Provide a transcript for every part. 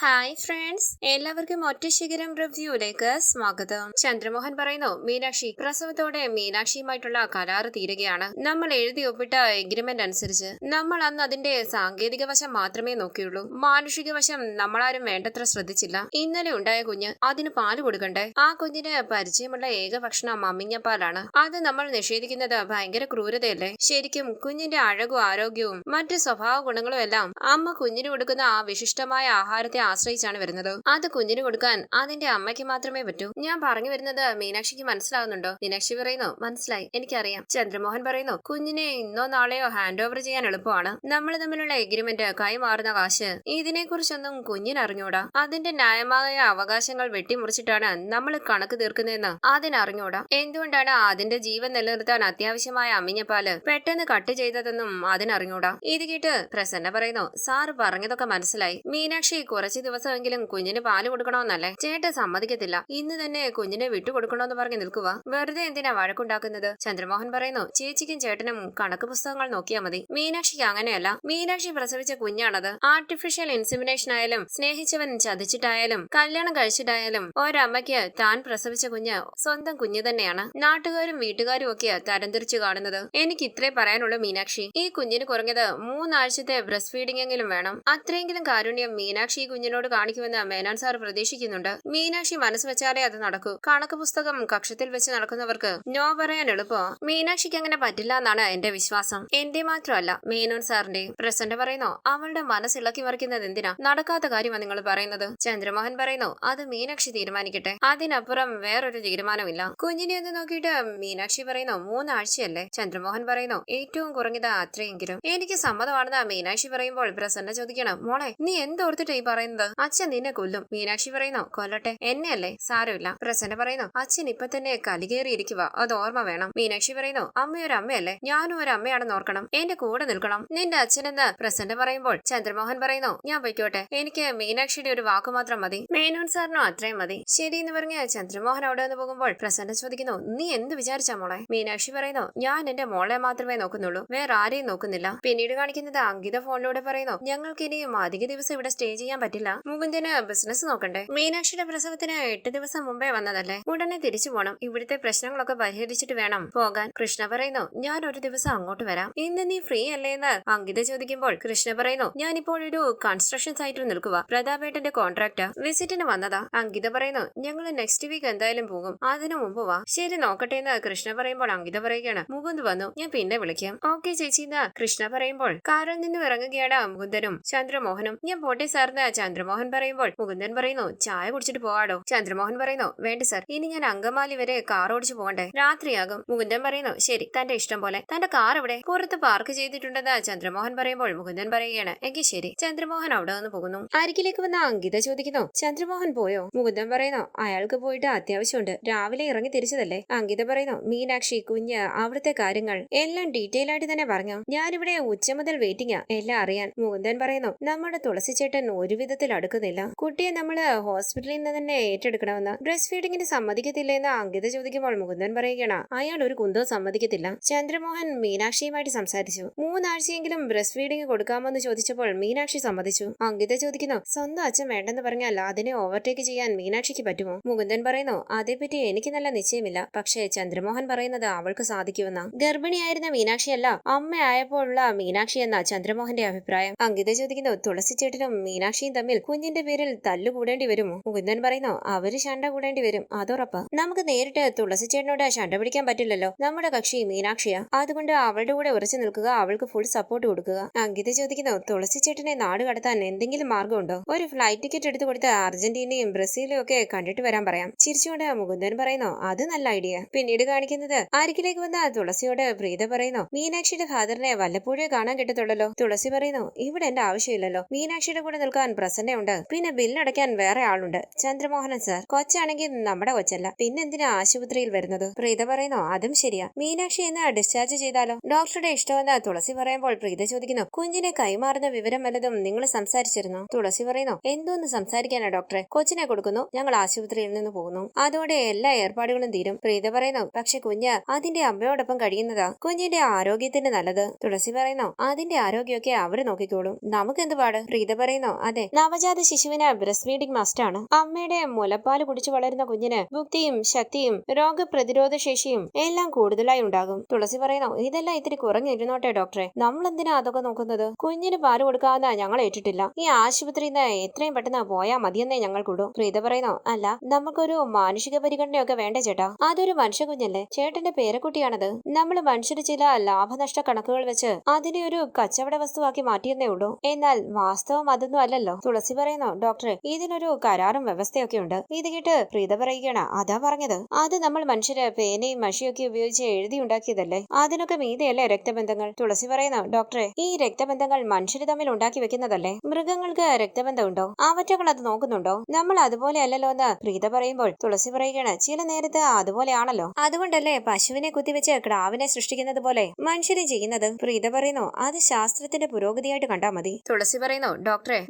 Hi friends എല്ലാവർക്കും ഒറ്റ ശിഖരം റിവ്യൂയിലേക്ക് സ്വാഗതം. ചന്ദ്രമോഹൻ പറയുന്നു മീനാക്ഷി പ്രസവത്തോടെ മീനാക്ഷിയുമായിട്ടുള്ള കരാറ് തീരുകയാണ്. നമ്മൾ എഴുതി ഒപ്പിട്ട എഗ്രിമെന്റ് അനുസരിച്ച് നമ്മൾ അന്ന് അതിന്റെ സാങ്കേതിക വശം മാത്രമേ നോക്കിയുള്ളൂ. മാനുഷിക വശം നമ്മളാരും വേണ്ടത്ര ശ്രദ്ധിച്ചില്ല. ഇന്നലെ ഉണ്ടായ കുഞ്ഞ് അതിന് പാൽ കൊടുക്കണ്ടേ? ആ കുഞ്ഞിന് പരിചയമുള്ള ഏക ഭക്ഷണം അമ്മിഞ്ഞപ്പാലാണ്. അത് നമ്മൾ നിഷേധിക്കുന്നത് ഭയങ്കര ക്രൂരതയല്ലേ? ശരിക്കും കുഞ്ഞിന്റെ അഴകും ആരോഗ്യവും മറ്റ് സ്വഭാവ ഗുണങ്ങളും എല്ലാം അമ്മ കുഞ്ഞിന് കൊടുക്കുന്ന ആ വിശിഷ്ടമായ ആഹാരത്തെ ആശ്രയിച്ചാണ് വരുന്നത്. അത് കുഞ്ഞിന് കൊടുക്കാൻ അതിന്റെ അമ്മയ്ക്ക് മാത്രമേ പറ്റൂ. ഞാൻ പറഞ്ഞു വരുന്നത് മീനാക്ഷിക്ക് മനസ്സിലാവുന്നുണ്ടോ? മീനാക്ഷി പറയുന്നു മനസ്സിലായി. എനിക്കറിയാം. ചന്ദ്രമോഹൻ പറയുന്നു കുഞ്ഞിനെ ഇന്നോ നാളെയോ ഹാൻഡ് ഓവർ ചെയ്യാൻ എളുപ്പമാണ്. നമ്മൾ തമ്മിലുള്ള എഗ്രിമെന്റ് കൈമാറുന്ന കാശ് ഇതിനെക്കുറിച്ചൊന്നും കുഞ്ഞിന് അറിഞ്ഞൂടാ അതിന്റെ ന്യായമായ അവകാശങ്ങൾ വെട്ടിമുറിച്ചിട്ടാണ് നമ്മൾ കണക്ക് തീർക്കുന്നതെന്ന് അതിനറിഞ്ഞൂടാ. എന്തുകൊണ്ടാണ് അതിന്റെ ജീവൻ നിലനിർത്താൻ അത്യാവശ്യമായ അമ്മിഞ്ഞപ്പാൽ പെട്ടെന്ന് കട്ട് ചെയ്തതെന്നും അതിനറിഞ്ഞൂടാ? ഇത് കേട്ട് പ്രസന്ന പറയുന്നു സാറ് പറഞ്ഞതൊക്കെ മനസ്സിലായി. മീനാക്ഷി കുറച്ചു ദിവസമെങ്കിലും കുഞ്ഞിന് പാൽ കൊടുക്കണമെന്നല്ലേ? ചേട്ടൻ സമ്മതിക്കത്തില്ല. ഇന്ന് തന്നെ കുഞ്ഞിനെ വിട്ടുകൊടുക്കണമെന്ന് പറഞ്ഞ് നിൽക്കുക വെറുതെ എന്തിനാ വഴക്കുണ്ടാക്കുന്നത്? ചന്ദ്രമോഹൻ പറയുന്നു ചേച്ചിക്കും ചേട്ടനും കണക്ക് പുസ്തകങ്ങൾ നോക്കിയാൽ മതി. മീനാക്ഷിക്ക് അങ്ങനെയല്ല. മീനാക്ഷി പ്രസവിച്ച കുഞ്ഞാണത്. ആർട്ടിഫിഷ്യൽ ഇൻസിമിനേഷൻ ആയാലും സ്നേഹിച്ചവൻ ചതിച്ചിട്ടായാലും കല്യാണം കഴിച്ചിട്ടായാലും ഒരമ്മയ്ക്ക് താൻ പ്രസവിച്ച കുഞ്ഞ് സ്വന്തം കുഞ്ഞ് തന്നെയാണ്. നാട്ടുകാരും വീട്ടുകാരും ഒക്കെ തരംതിരിച്ചു കാണുന്നത്. എനിക്ക് ഇത്രേ പറയാനുള്ളൂ മീനാക്ഷി. ഈ കുഞ്ഞിന് കുറഞ്ഞത് മൂന്നാഴ്ചത്തെ ബ്രസ്റ്റ് ഫീഡിംഗ് എങ്കിലും വേണം. അത്രയെങ്കിലും കാരുണ്യം മീനാക്ഷി ഈ കുഞ്ഞിനോട് കാണിക്കുമെന്ന് മേനോൻ സാർ പ്രതീക്ഷിക്കുന്നുണ്ട്. മീനാക്ഷി മനസ്സ് വെച്ചാലേ അത് നടക്കൂ. കണക്ക് പുസ്തകം കക്ഷത്തിൽ വെച്ച് നടക്കുന്നവർക്ക് നോ പറയാൻ എളുപ്പമോ മീനാക്ഷിക്ക് അങ്ങനെ പറ്റില്ല എന്നാണ് എന്റെ വിശ്വാസം. എന്റെ മാത്രമല്ല മേനോൻ സാറിന്റെ. പ്രസന്റ് പറയുന്നു അവളുടെ മനസ്സ് ഇളക്കി മറിക്കുന്നത് എന്തിനാ? നടക്കാത്ത കാര്യമാണ് നിങ്ങൾ പറയുന്നത്. ചന്ദ്രമോഹൻ പറയുന്നു അത് മീനാക്ഷി തീരുമാനിക്കട്ടെ. അതിനപ്പുറം വേറൊരു തീരുമാനമില്ല കുഞ്ഞിനെ ഒന്ന് നോക്കിയിട്ട് മീനാക്ഷി പറയുന്നു മൂന്നാഴ്ചയല്ലേ? ചന്ദ്രമോഹൻ പറയുന്നു ഏറ്റവും കുറഞ്ഞത് അത്രയെങ്കിലും. എനിക്ക് സമ്മതമാണെന്ന് മീനാക്ഷി പറയുമ്പോൾ പ്രസന്ന ചോദിക്കണം. മോളെ നീ എന്തോർത്തിട്ട് ഈ പറയുന്നത്? അച്ഛൻ നിന്നെ കൊല്ലും. മീനാക്ഷി പറയുന്നു കൊല്ലട്ടെ. എന്നെയല്ലേ? സാരമില്ല. പ്രസന്ന പറയുന്നു അച്ഛൻ ഇപ്പൊ തന്നെ കലികേറിയിരിക്കുക അത് ഓർമ്മ വേണം. മീനാക്ഷി പറയുന്നു അമ്മയൊരു അമ്മയല്ലേ? ഞാനും ഒരു അമ്മയാണെന്ന് ഓർക്കണം. എന്റെ കൂടെ നിൽക്കണം. നിന്റെ അച്ഛനെന്ന് പ്രസന്റ് പറയുമ്പോൾ ചന്ദ്രമോഹൻ പറയുന്നു ഞാൻ പൊയ്ക്കോട്ടെ. എനിക്ക് മീനാക്ഷിയുടെ ഒരു വാക്കു മാത്രം മതി. മേനോൻ സാറിനോ അത്രയും മതി. ശരി എന്ന് പറഞ്ഞ് ചന്ദ്രമോഹൻ അവിടെ നിന്ന് പോകുമ്പോൾ പ്രസന്ന ചോദിക്കുന്നു നീ എന്ത് വിചാരിച്ചാ മോളെ? മീനാക്ഷി പറയുന്നു ഞാൻ എന്റെ മോളെ മാത്രമേ നോക്കുന്നുള്ളൂ. വേറെ ആരെയും നോക്കുന്നില്ല. പിന്നീട് കാണിക്കുന്നത് അങ്കിത ഫോണിലൂടെ പറയുന്നു ഞങ്ങൾക്ക് ഇനിയും അധിക ദിവസം ഇവിടെ സ്റ്റേ ചെയ്യാൻ പറ്റില്ല. മുകുന്ദന് ബിസിനസ് നോക്കണ്ടേ? മീനാക്ഷിയുടെ പ്രസവത്തിന് എട്ട് ദിവസം മുമ്പേ വന്നതല്ലേ? ഉടനെ തിരിച്ചു പോണം. ഇവിടുത്തെ പ്രശ്നങ്ങളൊക്കെ പരിഹരിച്ചിട്ട് വേണം പോകാൻ. കൃഷ്ണ പറയുന്നു ഞാൻ ഒരു ദിവസം അങ്ങോട്ട് വരാം. ഇന്ന് നീ ഫ്രീ അല്ലേ എന്ന് അങ്കിത ചോദിക്കുമ്പോൾ കൃഷ്ണ പറയുന്നു ഞാൻ ഇപ്പോൾ ഒരു കൺസ്ട്രക്ഷൻ സൈറ്റിൽ നിൽക്കുക പ്രതാപേട്ടന്റെ കോൺട്രാക്ട് വിസിറ്റിന് വന്നതാ. അങ്കിത പറയുന്നു ഞങ്ങൾ നെക്സ്റ്റ് വീക്ക് എന്തായാലും പോകും. അതിനു മുമ്പ് വാ. ശരി നോക്കട്ടെ എന്ന് കൃഷ്ണ പറയുമ്പോൾ അങ്കിത പറയുകയാണ്. മുകുന്ദ് വന്നു. ഞാൻ പിന്നെ വിളിക്കാം. ഓക്കെ ചേച്ചി എന്ന് കൃഷ്ണ പറയുമ്പോൾ കാറിൽ നിന്നും ഇറങ്ങുകയാണ് മുകുന്ദനും ചന്ദ്രമോഹനും. ഞാൻ പോട്ടെ സാറിന്. ചന്ദ്രമോഹൻ പറയുമ്പോൾ മുകുന്ദൻ പറയുന്നു ചായ കുടിച്ചിട്ട് പോവാടോ? ചന്ദ്രമോഹൻ പറയുന്നു വേണ്ട സർ ഇനി ഞാൻ അങ്കമാലി വരെ കാർ ഓടിച്ചു പോകണ്ടേ? രാത്രിയാകും. മുകുന്ദൻ പറയുന്നു ശരി തന്റെ ഇഷ്ടം പോലെ. തന്റെ കാർ എവിടെ? പുറത്ത് പാർക്ക് ചെയ്തിട്ടുണ്ടെന്ന് ചന്ദ്രമോഹൻ പറയുമ്പോൾ മുകുന്ദൻ പറയുകയാണ് എങ്കിൽ ശരി. ചന്ദ്രമോഹൻ അവിടെ നിന്ന് പോകുന്നു. അരികിലേക്ക് വന്ന അങ്കിത ചോദിക്കുന്നു ചന്ദ്രമോഹൻ പോയോ? മുകുന്ദൻ പറയുന്നു അയാൾക്ക് പോയിട്ട് അത്യാവശ്യമുണ്ട്. രാവിലെ ഇറങ്ങി തിരിച്ചതല്ലേ? അങ്കിത പറയുന്നു മീനാക്ഷി കുഞ്ഞ് അവിടുത്തെ കാര്യങ്ങൾ എല്ലാം ഡീറ്റെയിൽ ആയിട്ട് തന്നെ പറഞ്ഞു. ഞാനിവിടെ ഉച്ച മുതൽ വെയിറ്റിംഗാ എല്ലാം അറിയാൻ. മുകുന്ദൻ പറയുന്നു നമ്മുടെ തുളസി ചേട്ടൻ ഒരു വിധത്തിൽ അടുക്കുന്നില്ല. കുട്ടിയെ നമ്മൾ ഹോസ്പിറ്റലിൽ നിന്ന് തന്നെ ഏറ്റെടുക്കണമെന്ന് ബ്രസ്റ്റ് ഫീഡിങ്ങിന് സമ്മതിക്കത്തില്ല എന്ന് അങ്കിത ചോദിക്കുമ്പോൾ മുകുന്ദൻ പറയുകയാണ്. അയാൾ ഒരു കുന്തവും സമ്മതിക്കത്തില്ല. ചന്ദ്രമോഹൻ മീനാക്ഷിയുമായിട്ട് സംസാരിച്ചു. മൂന്നാഴ്ചയെങ്കിലും ബ്രസ്റ്റ് ഫീഡിംഗ് കൊടുക്കാമെന്ന് ചോദിച്ചപ്പോൾ മീനാക്ഷി സമ്മതിച്ചു. അങ്കിത ചോദിക്കുന്നു സ്വന്തം അച്ഛൻ വേണ്ടെന്ന് പറഞ്ഞാൽ അതിനെ ഓവർടേക്ക് ചെയ്യാൻ മീനാക്ഷിക്ക് പറ്റുമോ? മുകുന്ദൻ പറയുന്നു അതേപറ്റി എനിക്ക് നല്ല നിശ്ചയമില്ല. പക്ഷേ ചന്ദ്രമോഹൻ പറയുന്നത് അവൾക്ക് സാധിക്കുമെന്ന. ഗർഭിണിയായിരുന്ന മീനാക്ഷിയല്ല അമ്മയായപ്പോഴുള്ള മീനാക്ഷി എന്ന ചന്ദ്രമോഹന്റെ അഭിപ്രായം. അങ്കിത ചോദിക്കുന്നു തുളസി ചേട്ടനും മീനാക്ഷിയും തമ്മിൽ കുഞ്ഞിന്റെ പേരിൽ തല്ലുകൂടേണ്ടി വരുമോ? മുകുന്ദൻ പറയുന്നു അവർ ശണ്ട കൂടേണ്ടി വരും. അതുറപ്പാ നമുക്ക് നേരിട്ട് തുളസി ചേട്ടനോട് ശണ്ട പിടിക്കാൻ പറ്റില്ലല്ലോ. നമ്മുടെ കക്ഷി മീനാക്ഷിയാ. അതുകൊണ്ട് അവളുടെ കൂടെ ഉറച്ചു നിൽക്കുക അവൾക്ക് ഫുൾ സപ്പോർട്ട് കൊടുക്കുക. അങ്കിത ചോദിക്കുന്നു തുളസി ചേട്ടനെ നാട് കടത്താൻ എന്തെങ്കിലും മാർഗമുണ്ടോ? ഒരു ഫ്ലൈറ്റ് ടിക്കറ്റ് എടുത്തു കൊടുത്ത് അർജന്റീനയും ബ്രസീലും ഒക്കെ കണ്ടിട്ട് വരാൻ പറയാം. ചിരിച്ചുകൊണ്ട് മുകുന്ദൻ പറയുന്നു അത് നല്ല ഐഡിയ പിന്നീട് കാണിക്കുന്നത് അരികിലേക്ക് വന്ന തുളസിയോട് പ്രീത പറയുന്നു മീനാക്ഷിയുടെ ഫാദറിനെ വല്ലപ്പോഴേ കാണാൻ കിട്ടത്തുള്ളല്ലോ. തുളസി പറയുന്നു ഇവിടെ എന്റെ ആവശ്യമില്ലല്ലോ. മീനാക്ഷിയുടെ കൂടെ നിൽക്കാൻ പ്രസന്നയുണ്ട് പിന്നെ ബില്ലടയ്ക്കാൻ വേറെ ആളുണ്ട്. ചന്ദ്രമോഹനൻ സർ കൊച്ചാണെങ്കിൽ നമ്മുടെ കൊച്ചല്ല. പിന്നെന്തിനാ ആശുപത്രിയിൽ വരുന്നത്? പ്രീത പറയുന്നു അതും ശരിയാ. മീനാക്ഷി എന്ന് ഡിസ്ചാർജ് ചെയ്താലോ? ഡോക്ടറുടെ ഇഷ്ടമെന്ന് തുളസി പറയുമ്പോൾ പ്രീത ചോദിക്കുന്നു കുഞ്ഞിനെ കൈമാറുന്ന വിവരം വല്ലതും നിങ്ങൾ സംസാരിച്ചിരുന്നോ? തുളസി പറയുന്നു എന്തോന്ന് സംസാരിക്കാനാ ഡോക്ടറെ? കൊച്ചിനെ കൊടുക്കുന്നു ഞങ്ങൾ ആശുപത്രിയിൽ നിന്ന് പോകുന്നു. അതോടെ എല്ലാ ഏർപ്പാടുകളും തീരും. പ്രീത പറയുന്നു പക്ഷെ കുഞ്ഞ് അതിന്റെ അമ്മയോടൊപ്പം കഴിയുന്നതാ? കുഞ്ഞിന്റെ ആരോഗ്യത്തിന് നല്ലത്? തുളസി പറയുന്നു അതിന്റെ ആരോഗ്യമൊക്കെ അവർ നോക്കിക്കോളും. നമുക്ക് എന്ത് പാട്? പ്രീത പറയുന്നു അതെ നവജാത ശിശുവിന് ബ്രസ്റ്റ് ഫീഡിംഗ് മസ്റ്റാണ്. അമ്മയുടെ മുലപ്പാൽ കുടിച്ചു വളരുന്ന കുഞ്ഞിന് ബുദ്ധിയും ശക്തിയും രോഗപ്രതിരോധ ശേഷിയും എല്ലാം കൂടുതലായി ഉണ്ടാകും. തുളസി പറയുന്നു ഇതെല്ലാം ഇത്തിരി കുറഞ്ഞിരുന്നോട്ടെ ഡോക്ടറെ. നമ്മൾ എന്തിനാ അതൊക്കെ നോക്കുന്നത്? കുഞ്ഞിന് പാൽ കൊടുക്കാവുന്ന ഞങ്ങൾ ഏറ്റിട്ടില്ല. ഈ ആശുപത്രിയിൽ നിന്ന് എത്രയും പെട്ടെന്ന് പോയാ മതിയെന്നേ ഞങ്ങൾക്കുള്ളൂ പ്രീത പറയുന്നു അല്ല നമുക്കൊരു മാനുഷിക പരിഗണനയൊക്കെ വേണ്ടേ ചേട്ടാ. അതൊരു മനുഷ്യ കുഞ്ഞല്ലേ ചേട്ടന്റെ പേരക്കുട്ടിയാണത്. നമ്മൾ മനുഷ്യര് ചില ലാഭനഷ്ട കണക്കുകൾ വെച്ച് അതിനെ ഒരു കച്ചവട വസ്തുവാക്കി മാറ്റിയെന്നേ ഉള്ളൂ. എന്നാൽ വാസ്തവം അതൊന്നും അല്ലല്ലോ. തുളസി പറയുന്നു ഡോക്ടറെ ഇതിനൊരു കരാറും വ്യവസ്ഥയൊക്കെ ഉണ്ട് ഇത് കേട്ട് പ്രീത പറയുകയാണ് അതാ പറഞ്ഞത്. അത് നമ്മൾ മനുഷ്യരെ പേനയും മഷിയൊക്കെ ഉപയോഗിച്ച് എഴുതി ഉണ്ടാക്കിയതല്ലേ അതിനൊക്കെ മീതയല്ലേ രക്തബന്ധങ്ങൾ? തുളസി പറയുന്നു ഡോക്ടറെ ഈ രക്തബന്ധങ്ങൾ മനുഷ്യര് തമ്മിൽ ഉണ്ടാക്കി വെക്കുന്നതല്ലേ? മൃഗങ്ങൾക്ക് രക്തബന്ധമുണ്ടോ? അവറ്റകൾ അത് നോക്കുന്നുണ്ടോ? നമ്മൾ അതുപോലെ അല്ലല്ലോ എന്ന് പ്രീത പറയുമ്പോൾ തുളസി പറയുകയാണ് ചില നേരത്ത് അതുപോലെയാണല്ലോ അതുകൊണ്ടല്ലേ പശുവിനെ കുത്തിവെച്ച് കിടാവിനെ സൃഷ്ടിക്കുന്നത് പോലെ മനുഷ്യരെ ചെയ്യുന്നത്? പ്രീത പറയുന്നു അത് ശാസ്ത്രത്തിന്റെ പുരോഗതിയായിട്ട് കണ്ടാ മതി. തുളസി പറയുന്നു ഡോക്ടറെ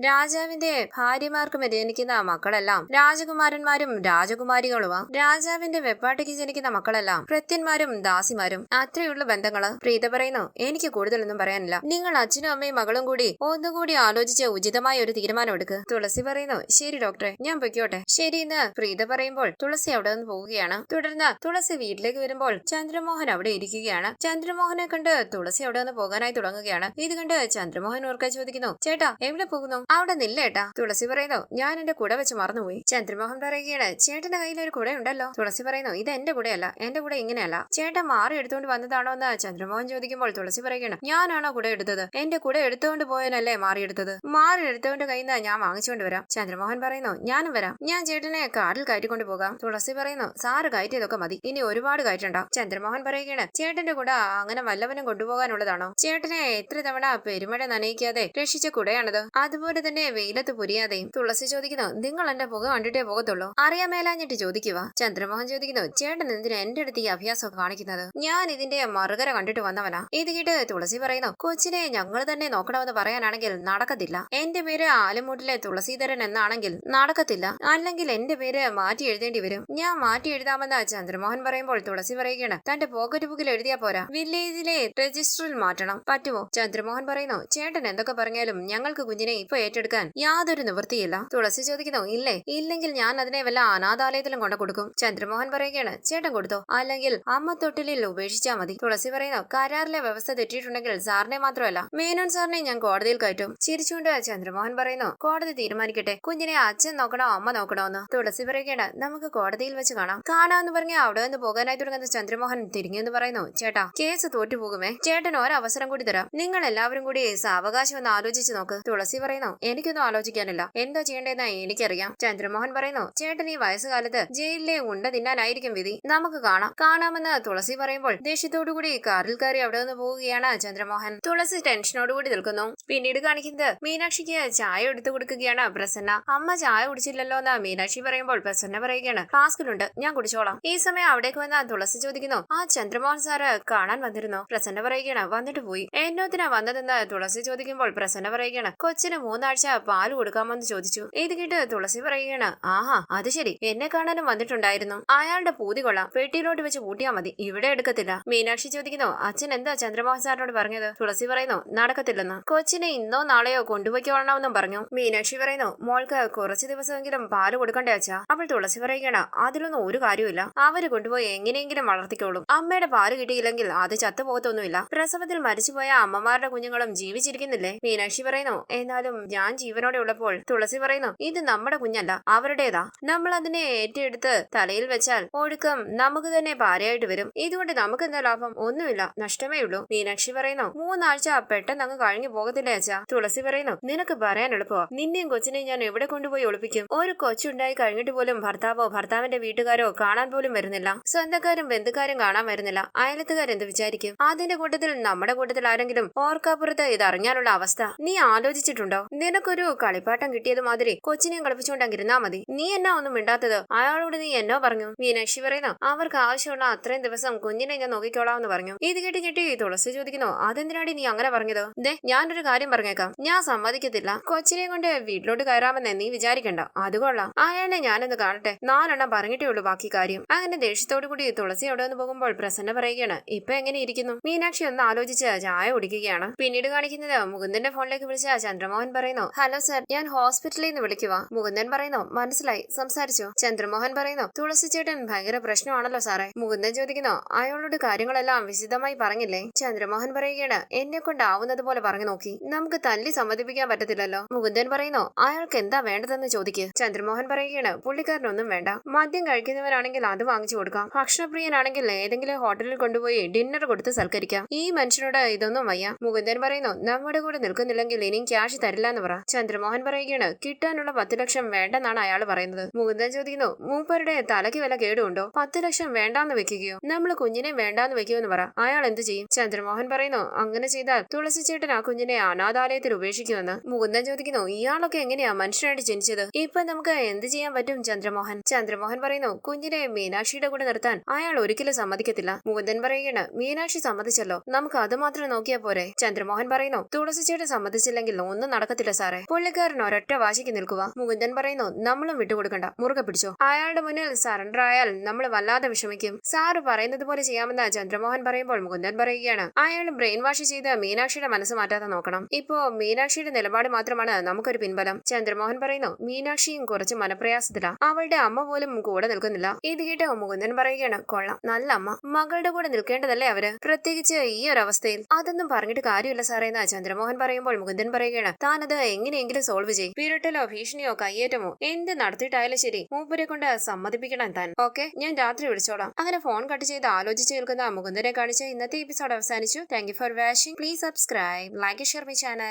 രാജാവിന്റെ ഭാര്യമാർക്ക് ജനിക്കുന്ന മക്കളെല്ലാം രാജകുമാരന്മാരും രാജകുമാരികളുമാ രാജാവിന്റെ വെപ്പാട്ടിക്ക് ജനിക്കുന്ന മക്കളെല്ലാം കൃത്യന്മാരും ദാസിമാരും അത്രയുള്ള ബന്ധങ്ങൾ പ്രീത പറയുന്നു. എനിക്ക് കൂടുതലൊന്നും പറയാനില്ല. നിങ്ങൾ അച്ഛനും അമ്മയും മകളും കൂടി ഒന്നുകൂടി ആലോചിച്ച് ഉചിതമായ ഒരു തീരുമാനം എടുക്ക്. തുളസി പറയുന്നു. ശരി ഡോക്ടറെ ഞാൻ പൊയ്ക്കോട്ടെ. ശരി എന്ന് പ്രീത പറയുമ്പോൾ തുളസി അവിടെ നിന്ന് പോവുകയാണ്. തുടർന്ന് തുളസി വീട്ടിലേക്ക് വരുമ്പോൾ ചന്ദ്രമോഹൻ അവിടെ ഇരിക്കുകയാണ്. ചന്ദ്രമോഹനെ കണ്ട് തുളസി അവിടെ നിന്ന് പോകാനായി തുടങ്ങുകയാണ്. ഇത് കണ്ട് ചന്ദ്രമോഹൻ ഓർക്കാൻ ചോദിക്കുന്നു ചേട്ടാ എവിടെ പോകുന്നു? അവിടെ നില്ലേട്ടാ തുളസി പറയുന്നു ഞാൻ എന്റെ കുട വെച്ച് മറന്നുപോയി. ചന്ദ്രമോഹൻ പറയുകയാണ് ചേട്ടന്റെ കയ്യിൽ ഒരു കുട ഉണ്ടല്ലോ. തുളസി പറയുന്നു ഇത് എന്റെ കുടയല്ല എന്റെ കുട ഇങ്ങനെയല്ല. ചേട്ടൻ മാറി എടുത്തുകൊണ്ട് വന്നതാണോ എന്ന് ചന്ദ്രമോഹൻ ചോദിക്കുമ്പോൾ തുളസി പറയുകയാണ് ഞാനാണോ കുട എടുത്തത്? എന്റെ കുട എടുത്തുകൊണ്ട് പോയനല്ലേ മാറി എടുത്തത്? മാറി എടുത്തുകൊണ്ട് കയ്യിൽ നിന്ന് ഞാൻ വാങ്ങിച്ചുകൊണ്ട് വരാം. ചന്ദ്രമോഹൻ പറയുന്നു ഞാനും വരാം. ഞാൻ ചേട്ടനെ കാറിൽ കയറ്റിക്കൊണ്ട് പോകാം. തുളസി പറയുന്നു സാറ് കയറ്റിയതൊക്കെ മതി ഇനി ഒരുപാട് കയറ്റണ്ട. ചന്ദ്രമോഹൻ പറയുകയാണ് ചേട്ടന്റെ കുട അങ്ങനെ വല്ലവനും കൊണ്ടുപോകാനുള്ളതാണോ? ചേട്ടനെ എത്ര തവണ പെരുമഴ നനയിക്കാതെ രക്ഷിച്ച കുടയാണത്? അതുപോലെ തന്നെ വെയിലത്ത് പുരിയാതെയും തുളസി ചോദിക്കുന്നു നിങ്ങൾ എന്റെ പുക കണ്ടിട്ടേ പോകത്തുള്ളൂ? അറിയാമേലാഞ്ഞിട്ട് ചോദിക്കുക. ചന്ദ്രമോഹൻ ചോദിക്കുന്നു ചേട്ടൻ എന്തിനാ എന്റെ അടുത്ത് ഈ അഭ്യാസം കാണിക്കുന്നത്? ഞാൻ ഇതിന്റെ മറുകര കണ്ടിട്ട് വന്നവനാ. ഇത് കേട്ട് തുളസി പറയുന്നു കൊച്ചിനെ ഞങ്ങൾ തന്നെ നോക്കണമെന്ന് പറയാനാണെങ്കിൽ നടക്കത്തില്ല. എന്റെ പേര് ആലുമൂട്ടിലെ തുളസീധരൻ എന്നാണെങ്കിൽ നടക്കത്തില്ല. അല്ലെങ്കിൽ എന്റെ പേര് മാറ്റി എഴുതേണ്ടി വരും. ഞാൻ മാറ്റി എഴുതാമെന്ന് ചന്ദ്രമോഹൻ പറയുമ്പോൾ തുളസി പറയുകയാണ് തന്റെ പോക്കറ്റ് ബുക്കിൽ എഴുതിയാ പോരാ. വില്ലേജിലെ രജിസ്റ്ററിൽ മാറ്റണം. പറ്റുമോ? ചന്ദ്രമോഹൻ പറയുന്നു ചേട്ടൻ എന്തൊക്കെ പറഞ്ഞാലും ഞങ്ങൾക്ക് കുഞ്ഞിനെ ഇപ്പൊ ഏറ്റെടുക്കാൻ യാതൊരു നിവൃത്തിയില്ല. തുളസി ചോദിക്കുന്നു ഇല്ലേ? ഇല്ലെങ്കിൽ ഞാൻ അതിനെ വല്ല അനാഥാലയത്തിലും കൊണ്ടു കൊടുക്കും? ചന്ദ്രമോഹൻ പറയുകയാണ് ചേട്ടൻ കൊടുത്തോ? അല്ലെങ്കിൽ അമ്മ തൊട്ടിലിൽ ഉപേക്ഷിച്ചാ മതി. തുളസി പറയുന്നു കരാറിലെ വ്യവസ്ഥ തെറ്റിയിട്ടുണ്ടെങ്കിൽ സാറിനെ മാത്രമല്ല മേനോൻ സാറിനെ ഞാൻ കോടതിയിൽ കയറ്റും. ചിരിച്ചുകൊണ്ട് ചന്ദ്രമോഹൻ പറയുന്നു കോടതി തീരുമാനിക്കട്ടെ. കുഞ്ഞിനെ അച്ഛൻ നോക്കണോ അമ്മ നോക്കണോ എന്ന്? തുളസി പറയുകയാണ് നമുക്ക് കോടതിയിൽ വെച്ച് കാണാം. കാണാമെന്ന് പറഞ്ഞ അവിടെ നിന്ന് പോകാനായി തുടങ്ങുന്ന ചന്ദ്രമോഹൻ തിരിഞ്ഞെന്ന് പറയുന്നു ചേട്ടാ കേസ് തോറ്റുപോകുമേ ചേട്ടൻ ഒരവസരം കൂടി തരാം. നിങ്ങൾ എല്ലാവരും കൂടി സാവകാശം ഒന്ന് ആലോചിച്ച് നോക്ക്. തുളസി പറയുന്നു എനിക്കൊന്നും ആലോചിക്കാനില്ല. എന്താ ചെയ്യേണ്ടതെന്ന് എനിക്കറിയാം. ചന്ദ്രമോഹൻ പറയുന്നു ചേട്ടൻ ഈ വയസ്സുകാലത്ത് ജയിലിലെ ഉണ്ട തിന്നാനായിരിക്കും വിധി. നമുക്ക് കാണാം. കാണാമെന്ന് തുളസി പറയുമ്പോൾ ദേഷ്യത്തോടുകൂടി കാറിൽ കയറി അവിടെ നിന്ന് പോവുകയാണ് ചന്ദ്രമോഹൻ. തുളസി ടെൻഷനോടുകൂടി നിൽക്കുന്നു. പിന്നീട് കാണിക്കുന്നത് മീനാക്ഷിക്ക് ചായ എടുത്തു കൊടുക്കുകയാണ് പ്രസന്ന. അമ്മ ചായ കുടിച്ചില്ലല്ലോ എന്ന് മീനാക്ഷി പറയുമ്പോൾ പ്രസന്ന പറയുകയാണ് ഫ്ലാസ്കിലുണ്ട്. ഞാൻ കുടിച്ചോളാം. ഈ സമയം അവിടേക്ക് വന്ന തുളസി ചോദിക്കുന്നു ആ ചന്ദ്രമോഹൻ സാറ് കാണാൻ വന്നിരുന്നു? പ്രസന്ന പറയുകയാണ് വന്നിട്ട് പോയി. എന്നോത്തിനാ വന്നതെന്ന്? തുളസി ചോദിക്കുമ്പോൾ പ്രസന്ന പറയുകയാണ് കൊച്ചിന് മൂന്നാഴ്ച പാൽ കൊടുക്കാമെന്ന് ചോദിച്ചു. ഇത് കേട്ട് തുളസി പറയുകയാണ് ആഹാ അത് ശരി. എന്നെ കാണാനും വന്നിട്ടുണ്ടായിരുന്നു. അയാളുടെ പൂതി കൊള്ളാം. പെട്ടിയിലോട്ട് വെച്ച് പൂട്ടിയാ മതി. ഇവിടെ എടുക്കത്തില്ല. മീനാക്ഷി ചോദിക്കുന്നു അച്ഛൻ എന്താ ചന്ദ്രമോഹൻ സാറിനോട് പറഞ്ഞത്? തുളസി പറയുന്നു നടക്കത്തില്ലെന്ന്. കൊച്ചിനെ ഇന്നോ നാളെയോ കൊണ്ടുപോയിക്കോളണമെന്നും പറഞ്ഞു. മീനാക്ഷി പറയുന്നു മോൾക്ക് കുറച്ച് ദിവസമെങ്കിലും പാൽ കൊടുക്കണ്ടേ അച്ഛാ? അപ്പോൾ തുളസി പറയുകയാണ് അതിലൊന്നും ഒരു കാര്യമില്ല അവർ കൊണ്ടുപോയി എങ്ങനെയെങ്കിലും വളർത്തിക്കോളും. അമ്മയുടെ പാൽ കിട്ടിയില്ലെങ്കിൽ അത് ചത്തുപോകത്തൊന്നുമില്ല. പ്രസവത്തിൽ മരിച്ചുപോയ അമ്മമാരുടെ കുഞ്ഞുങ്ങളും ജീവിച്ചിരിക്കുന്നില്ലേ? മീനാക്ഷി പറയുന്നു എന്നാലും ഞാൻ ജീവനോടെ ഉള്ളപ്പോൾ തുളസി പറയുന്നു ഇത് നമ്മുടെ കുഞ്ഞല്ല അവരുടേതാ. നമ്മൾ അതിനെ ഏറ്റെടുത്ത് തലയിൽ വെച്ചാൽ ഒഴുക്കം നമുക്ക് തന്നെ ഭാര്യയായിട്ട് വരും. ഇതുകൊണ്ട് നമുക്ക് എന്താ ലാഭം? ഒന്നുമില്ല നഷ്ടമേ ഉള്ളൂ. മീനാക്ഷി പറയുന്നു മൂന്നാഴ്ച പെട്ടെന്ന് അങ്ങ് കഴിഞ്ഞു പോകത്തില്ലേ അച്ഛാ? തുളസി പറയുന്നു നിനക്ക് പറയാൻ എളുപ്പോ നിന്നെയും കൊച്ചിനെയും ഞാൻ എവിടെ കൊണ്ടുപോയി ഒളിപ്പിക്കും? ഒരു കൊച്ചുണ്ടായി കഴിഞ്ഞിട്ട് പോലും ഭർത്താവോ ഭർത്താവിന്റെ വീട്ടുകാരോ കാണാൻ പോലും വരുന്നില്ല. സ്വന്തക്കാരും ബന്ധുക്കാരും കാണാൻ വരുന്നില്ല. അയലത്തുകാരെന്ത് വിചാരിക്കും? അതിന്റെ കൂട്ടത്തിൽ നമ്മുടെ കൂട്ടത്തിൽ ആരെങ്കിലും ഓർക്കാപ്പുറത്ത് ഇത് അറിഞ്ഞാലുള്ള അവസ്ഥ നീ ആലോചിച്ചിട്ടുണ്ടോ? നിനക്കൊരു കളിപ്പാട്ടം കിട്ടിയത് മാതിരി കൊച്ചിനെയും കളിപ്പിച്ചുകൊണ്ടങ്ങിരുന്നാ മതി. നീ എന്നാ ഒന്നും മിണ്ടാത്തത്? അയാളോട് നീ എന്നോ പറഞ്ഞു? മീനാക്ഷി പറയുന്നു. അവർക്ക് ആവശ്യമുള്ള അത്രയും ദിവസം കുഞ്ഞിനെ ഞാൻ നോക്കിക്കോളാം എന്ന് പറഞ്ഞു. ഇത് കേട്ട് ഞെട്ടി തുളസി ചോദിക്കുന്നു അതെന്തിനാടി നീ അങ്ങനെ പറഞ്ഞത്? ദേ ഞാനൊരു കാര്യം പറഞ്ഞേക്കാം. ഞാൻ സമ്മതിക്കത്തില്ല. കൊച്ചിനെ കൊണ്ട് വീട്ടിലോട്ട് കയറാമെന്ന് നീ വിചാരിക്കണ്ട. അത് കൊള്ളാം. അയാളെ ഞാനൊന്ന് കാണട്ടെ. നാലെണ്ണം പറഞ്ഞിട്ടേ ഉള്ളൂ ബാക്കി കാര്യം. അങ്ങനെ ദേഷ്യത്തോടു കൂടി തുളസി അവിടെ നിന്ന് പോകുമ്പോൾ പ്രസന്ന പറയുകയാണ് ഇപ്പൊ എങ്ങനെ ഇരിക്കുന്നു? മീനാക്ഷി ഒന്ന് ആലോചിച്ച് ചായ കുടിക്കുകയാണ്. പിന്നീട് കാണിക്കുന്നത് മുകുന്ദന്റെ ഫോണിലേക്ക് വിളിച്ച ചന്ദ്രമോഹൻ പറയുന്നു ഹലോ സർ ഞാൻ ഹോസ്പിറ്റലിൽ നിന്ന് വിളിക്കുക മുകുന്ദൻ പറയുന്നു മനസ്സിലായി. സംസാരിച്ചു. ചന്ദ്രമോഹൻ പറയുന്നു തുളസി ചേട്ടൻ ഭയങ്കര പ്രശ്നമാണല്ലോ സാറേ. മുകുന്ദൻ ചോദിക്കുന്നു അയാളോട് കാര്യങ്ങളെല്ലാം വിശദമായി പറഞ്ഞില്ലേ? ചന്ദ്രമോഹൻ പറയുകയാണ് എന്നെ കൊണ്ടാവുന്നത് പോലെ പറഞ്ഞു നോക്കി. നമുക്ക് തല്ലി സമ്മതിപ്പിക്കാൻ പറ്റത്തില്ലല്ലോ. മുകുന്ദൻ പറയുന്നു അയാൾക്ക് എന്താ വേണ്ടതെന്ന് ചോദിക്ക്. ചന്ദ്രമോഹൻ പറയുകയാണ് പുള്ളിക്കാരനൊന്നും വേണ്ട. മദ്യം കഴിക്കുന്നവരാണെങ്കിൽ അത് വാങ്ങിച്ചു കൊടുക്കാം. ഭക്ഷണപ്രിയനാണെങ്കിൽ ഏതെങ്കിലും ഹോട്ടലിൽ കൊണ്ടുപോയി ഡിന്നർ കൊടുത്ത് സൽക്കരിക്കാം. ഈ മനുഷ്യനോട് ഇതൊന്നും വയ്യ. മുകുന്ദൻ പറയുന്നു നമ്മുടെ കൂടെ നിൽക്കുന്നില്ലെങ്കിൽ ഇനിയും ക്യാഷ് തരില്ല എന്ന് പറ ചന്ദ്രമോഹൻ പറയുകയാണ് കിട്ടാനുള്ള പത്ത് ലക്ഷം വേണ്ടെന്നാണ് അയാൾ പറയുന്നത്. മുകുന്ദൻ ചോദിക്കുന്നു മൂപ്പരുടെ തലയ്ക്ക് വില കേടുണ്ടോ? പത്ത് ലക്ഷം വേണ്ടാന്ന് വെക്കുകയോ? നമ്മൾ കുഞ്ഞിനെ വേണ്ടാന്ന് വെക്കുകയോ എന്ന് പറ. അയാൾ എന്ത് ചെയ്യും? ചന്ദ്രമോഹൻ പറയുന്നു അങ്ങനെ ചെയ്താൽ തുളസി ചേട്ടൻ ആ കുഞ്ഞിനെ അനാഥാലയത്തിൽ ഉപേക്ഷിക്കുമെന്ന്. മുകുന്ദൻ ചോദിക്കുന്നു ഇയാളൊക്കെ എങ്ങനെയാ മനുഷ്യനായിട്ട് ജനിച്ചത്? ഇപ്പൊ നമുക്ക് എന്ത് ചെയ്യാൻ പറ്റും ചന്ദ്രമോഹൻ? ചന്ദ്രമോഹൻ പറയുന്നു കുഞ്ഞിനെ മീനാക്ഷിയുടെ കൂടെ നിർത്താൻ അയാൾ ഒരിക്കലും സമ്മതിക്കത്തില്ല. മുകുന്ദൻ പറയുകയാണ് മീനാക്ഷി സമ്മതിച്ചല്ലോ. നമുക്ക് അത് മാത്രം നോക്കിയാ പോരെ. ചന്ദ്രമോഹൻ പറയുന്നു തുളസി ചേട്ടൻ സമ്മതിച്ചില്ലെങ്കിൽ ഒന്നും നടക്കത്തില്ല സാറേ. പുള്ളിക്കാരൻ ഒരൊറ്റ വാശിക്ക് നിൽക്കുക. മുകുന്ദൻ പറയുന്നു നമ്മളും വിട്ടുകൊടുക്കണ്ട. മുറുകെ പിടിച്ചോ. അയാളുടെ മുന്നിൽ സറണ്ടർ ആയാൽ നമ്മൾ വല്ലാതെ വിഷമിക്കും. സാറ് പറയുന്നത് പോലെ ചെയ്യാമെന്ന് ചന്ദ്രമോഹൻ പറയുമ്പോൾ മുകുന്ദൻ പറയുകയാണ് അയാൾ ബ്രെയിൻ വാഷ് ചെയ്ത് മീനാക്ഷിയുടെ മനസ്സ് മാറ്റാതെ നോക്കണം. ഇപ്പോ മീനാക്ഷിയുടെ നിലപാട് മാത്രമാണ് നമുക്കൊരു പിൻബലം. ചന്ദ്രമോഹൻ പറയുന്നു മീനാക്ഷിയും കുറച്ച് മനപ്രയാസത്തിലാ. അവളുടെ അമ്മ പോലും കൂടെ നിൽക്കുന്നില്ല. ഇത് കേട്ട് മുകുന്ദൻ പറയുകയാണ് കൊള്ളാം. നല്ല അമ്മ. മകളുടെ കൂടെ നിൽക്കേണ്ടതല്ലേ അവർ? പ്രത്യേകിച്ച് ഈ ഒരു അവസ്ഥയിൽ. അതൊന്നും പറഞ്ഞിട്ട് കാര്യമില്ല സാറേ എന്ന് ചന്ദ്രമോഹൻ പറയുമ്പോൾ മുകുന്ദൻ പറയുകയാണ് താനത് എങ്ങനെയെങ്കിലും സോൾവ് ചെയ്യും. വീരട്ടലോ ഭീഷണിയോ കയ്യേറ്റമോ എന്ത് നടത്തിയിട്ടായാലും ശരി മൂപ്പരെ കൊണ്ട് സമ്മതിപ്പിക്കണം താൻ. ഓക്കെ ഞാൻ രാത്രി വിളിച്ചോളാം. അങ്ങനെ ഫോൺ കട്ട് ചെയ്ത് ആലോചിച്ച് നിൽക്കുന്ന മുകുന്ദനെ കാണിച്ച ഇന്നത്തെ എപ്പിസോഡ് അവസാനിച്ചു. Thank for watching please subscribe like share my channel